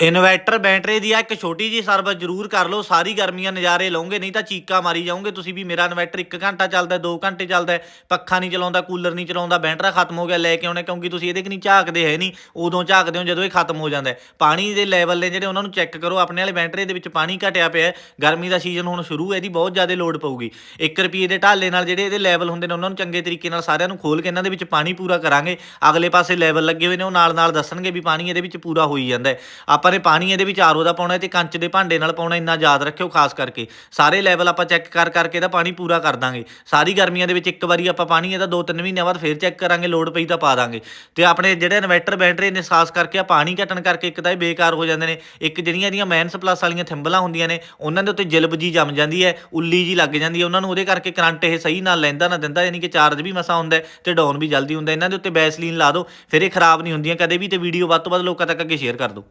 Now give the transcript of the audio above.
Inverter battery ਦੀ ਆ ਇੱਕ ਛੋਟੀ ਜੀ ਸਰਵਿਸ ਜ਼ਰੂਰ ਕਰ ਲਓ, ਸਾਰੀ ਗਰਮੀਆਂ ਨਜ਼ਾਰੇ ਲਓਗੇ, ਨਹੀਂ ਤਾਂ ਚੀਕਾ ਮਾਰੀ ਜਾਓਗੇ ਤੁਸੀਂ ਵੀ, ਮੇਰਾ ਇਨਵਰਟਰ 1 ਘੰਟਾ ਚੱਲਦਾ 2 ਘੰਟੇ ਚੱਲਦਾ, ਪੱਖਾ ਨਹੀਂ ਚਲਾਉਂਦਾ, ਕੂਲਰ ਨਹੀਂ ਚਲਾਉਂਦਾ, ਬੈਟਰਾ ਖਤਮ ਹੋ ਗਿਆ ਲੈ ਕੇ ਆਉਣਾ, ਕਿਉਂਕਿ ਤੁਸੀਂ ਇਹਦੇ ਕਿ ਨਹੀਂ ਝਾਕਦੇ ਹੈ ਨਹੀਂ, ਉਦੋਂ ਝਾਕਦੇ ਹੋ ਜਦੋਂ ਇਹ ਖਤਮ ਹੋ ਜਾਂਦਾ ਪਾਣੀ ਦੇ ਲੈਵਲ ਨੇ ਜਿਹੜੇ ਉਹਨਾਂ ਨੂੰ ਚੈੱਕ ਕਰੋ, ਆਪਣੇ ਵਾਲੇ ਬੈਟਰੀ ਦੇ ਵਿੱਚ ਪਾਣੀ ਘਟਿਆ ਪਿਆ ਗਰਮੀ ਦਾ ਸੀਜ਼ਨ ਹੁਣ ਸ਼ੁਰੂ ਹੈ, ਇਹਦੀ ਬਹੁਤ ਜ਼ਿਆਦਾ ਲੋਡ ਪਊਗੀ। 1 ਰੁਪਏ ਦੇ ਢਾਲੇ ਨਾਲ ਜਿਹੜੇ ਇਹਦੇ ਲੈਵਲ ਹੁੰਦੇ ਨੇ, ਉਹਨਾਂ ਨੂੰ ਚੰਗੇ ਤਰੀਕੇ ਨਾਲ ਸਾਰਿਆਂ ਨੂੰ ਖੋਲ ਕੇ ਇਹਨਾਂ ਦੇ ਵਿੱਚ ਪਾਣੀ ਪੂਰਾ ਕਰਾਂਗੇ, ਅਗਲੇ ਪਾਸੇ ਲੈਵਲ ਲੱਗੇ ਹੋਏ ਨੇ, ਉਹ ਨਾਲ ਨਾਲ ਦੱਸਣਗੇ ਵੀ ਪਾਣੀ ਇਹਦੇ ਵਿੱਚ ਪੂਰਾ ਹੋਈ ਜਾਂਦਾ ਆਪਾਂ ਆਪਾਂ ਨੇ ਪਾਣੀ ਇਹਦੇ ਵਿੱਚ ਆਰਓ ਦਾ ਪਾਉਣਾ ਹੈ ਤੇ ਕੰਚ ਦੇ ਭਾਂਡੇ ਨਾਲ ਪਾਉਣਾ, ਇੰਨਾ ਯਾਦ ਰੱਖਿਓ ਖਾਸ ਕਰਕੇ। ਸਾਰੇ ਲੈਵਲ ਆਪਾਂ ਚੈੱਕ ਕਰ ਕਰਕੇ ਇਹਦਾ ਪਾਣੀ ਪੂਰਾ ਕਰ ਦਾਂਗੇ। ਸਾਰੀ ਗਰਮੀਆਂ ਦੇ ਵਿੱਚ ਇੱਕ ਵਾਰੀ ਆਪਾਂ ਪਾਣੀ ਇਹਦਾ 2-3 ਮਹੀਨਿਆਂ ਬਾਅਦ ਫੇਰ ਚੈੱਕ ਕਰਾਂਗੇ ਲੋਡ ਪਈ ਤਾਂ ਪਾ ਦਾਂਗੇ। ਤੇ ਆਪਣੇ ਜਿਹੜੇ ਇਨਵਰਟਰ ਬੈਟਰੀ ਨੇ ਸਾਸ ਕਰਕੇ ਆ ਪਾਣੀ ਘਟਣ ਕਰਕੇ ਇੱਕ ਤਾਂ ਇਹ ਬੇਕਾਰ ਹੋ ਜਾਂਦੇ ਨੇ। ਇੱਕ ਜਿਹੜੀਆਂ ਇਹਦੀਆਂ ਮੈਨਸ ਪਲੱਸ ਵਾਲੀਆਂ ਥਿੰਬਲਾਂ ਹੁੰਦੀਆਂ ਨੇ, ਉਹਨਾਂ ਦੇ ਉੱਤੇ ਜਿਲਬ ਜੀ ਜੰਮ ਜਾਂਦੀ ਹੈ, ਉੱਲੀ ਜੀ ਲੱਗ ਜਾਂਦੀ ਹੈ। ਉਹਨਾਂ ਨੂੰ ਉਹਦੇ ਕਰਕੇ ਕਰੰਟ ਇਹ ਸਹੀ ਨਾਲ ਲੈਂਦਾ, ਨਾ ਦਿੰਦਾ, ਯਾਨੀ ਕਿ ਚਾਰਜ ਵੀ ਮਸਾ ਹੁੰਦਾ ਹੈ ਤੇ ਡਾਊਨ ਵੀ ਜਲਦੀ ਹੁੰਦਾ ਇਹਨਾਂ ਦੇ ਉੱਤੇ ਬੈਸਲੀਨ ਲਾ ਦਿਓ, ਫਿਰ ਇਹ ਖਰਾਬ ਨਹੀਂ ਹੁੰਦੀਆਂ ਕਦੇ ਵੀ ਤੇ ਵੀਡੀਓ ਵੱਧ ਤੋਂ ਵੱਧ ਲੋਕਾਂ ਤੱਕ ਅੱਗੇ ਸ਼ੇਅਰ ਕਰ ਦਿਓ।